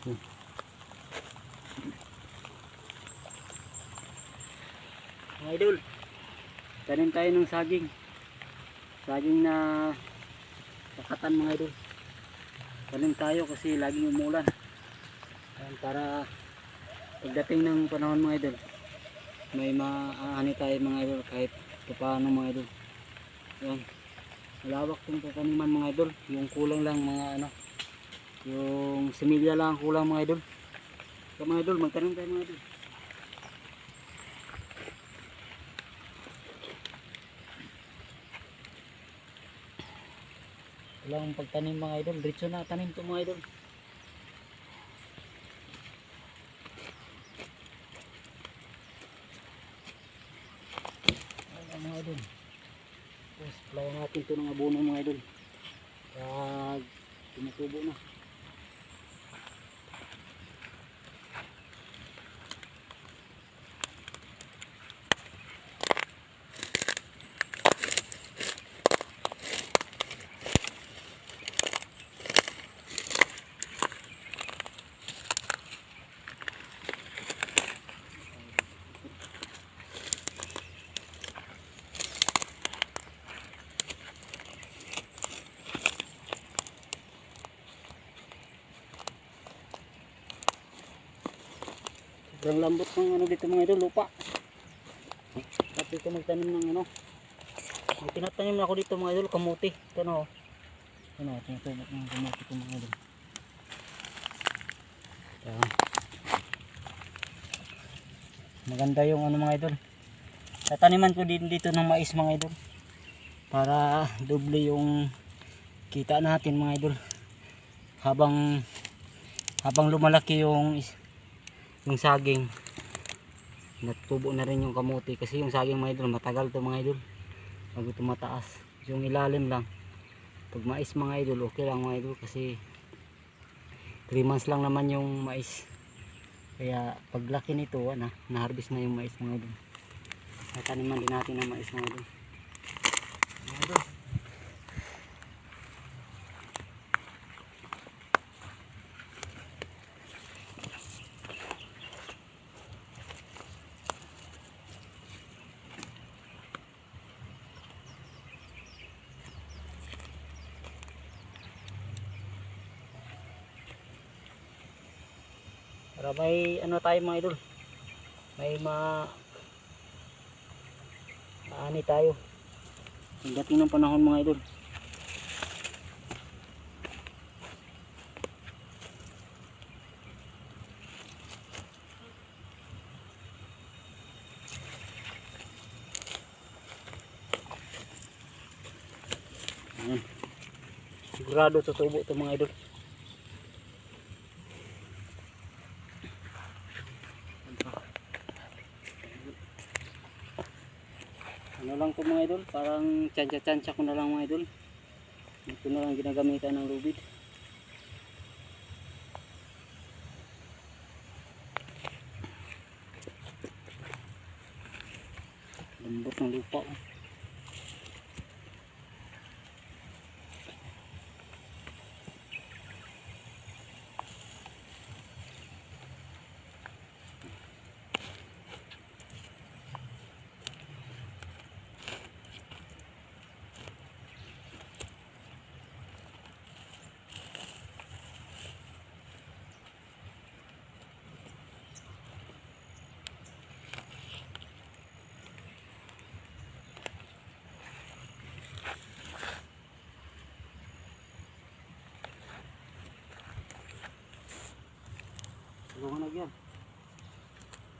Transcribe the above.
Mga idol, tanim tayo ng saging. Saging na kakatan mga idol. Tanim tayo kasi laging umulan. Para pagdating ng panahon mga idol, may maaani tayo mga idol kahit paano mga idol. Ayan. Malawak tong tataniman mga idol. Yung kulang lang mga ano, yung similya lang ang kulang mga idol. Kaya mga idol, magtanim tayo mga idol. Akong pagtanim mga idol. Diretso na tanim to mga idol. Ayan mga idol. Tapos playan natin to ng abono mga idol. Pag tumutubo na. Sobrang lambot ng ano dito mga idol, lupa. Tapos ko magtanim ng ano. May tinatanim na ako dito mga idol, kamuti. Ito no. Ano, tinatubok ng kamuti ko mga idol. Ito. Maganda yung ano mga idol. Tataniman ko din dito ng mais mga idol. Para doble yung kita natin mga idol. Habang habang lumalaki yung yung saging. Natubo na rin yung kamuti kasi yung saging mga idol matagal to mga idol. Bago tumataas yung ilalim lang. Pag mais mga idol okay lang mga idol kasi 3 months lang naman yung mais. Kaya pag laki nito na na-harvest na yung mais mga idol. Nataniman din natin ng mais mga idol. Mga idol Para may ano tayo mga idol. May ma maani tayo. Pagdating ng panahon mga idol. Ayan. Sigurado tutubo ito mga idol. Ano lang po mga idol parang tsansya tsansya ko na lang mga idol ito na lang ginagamitan ng lubid lambot ng lupa oh. Tulungan yan